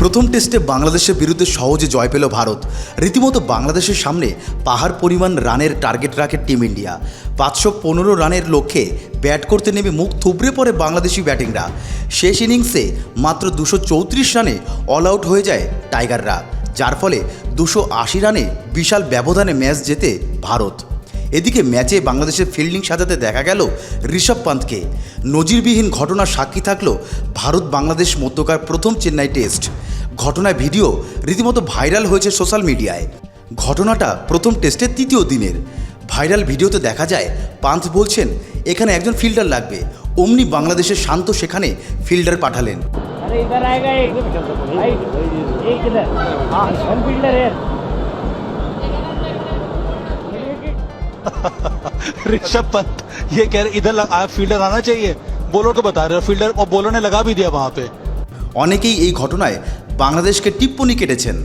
প্রথম টেস্টে বাংলাদেশের বিরুদ্ধে সহজে জয় পেল ভারত। রীতিমতো বাংলাদেশের সামনে পাহাড় পরিমাণ রানের টার্গেট রাখে টিম ইন্ডিয়া। পাঁচশো পনেরো রানের লক্ষ্যে ব্যাট করতে নেমে মুখ থুবড়ে পড়ে বাংলাদেশি ব্যাটিংরা। শেষ ইনিংসে মাত্র দুশো চৌত্রিশ রানে অল আউট হয়ে যায় টাইগাররা, যার ফলে দুশো আশি রানে বিশাল ব্যবধানে ম্যাচ জেতে ভারত। এদিকে ম্যাচে বাংলাদেশের ফিল্ডিং সাজাতে দেখা গেল ঋষভ পান্তকে। নজিরবিহীন ঘটনার সাক্ষী থাকল ভারত বাংলাদেশ মধ্যকার প্রথম চেন্নাই টেস্ট। ঘটনায় ভিডিও রীতিমতো ভাইরাল হয়েছে সোশ্যাল মিডিয়ায় ঘটনাটা প্রথম টেস্টের তৃতীয় দিনের ভাইরাল ভিডিওতে দেখা যায় পান্ত বলছেন এখানে একজন ফিল্ডার লাগবে অমনি বাংলাদেশের শান্ত সেখানে ফিল্ডার পাঠালেন अरे इधर आएगा एक भाई एक इधर हाँ वन फील्डर है ऋषभ पंत ये कह रहे इधर लग- आप फील्डर आना चाहिए बॉलर को बता रहे हो फील्डर और बॉलर ने लगा भी दिया वहां पे অনেকেই এই ঘটনায় বাংলাদেশকে টিপ্পনি কেটেছেন।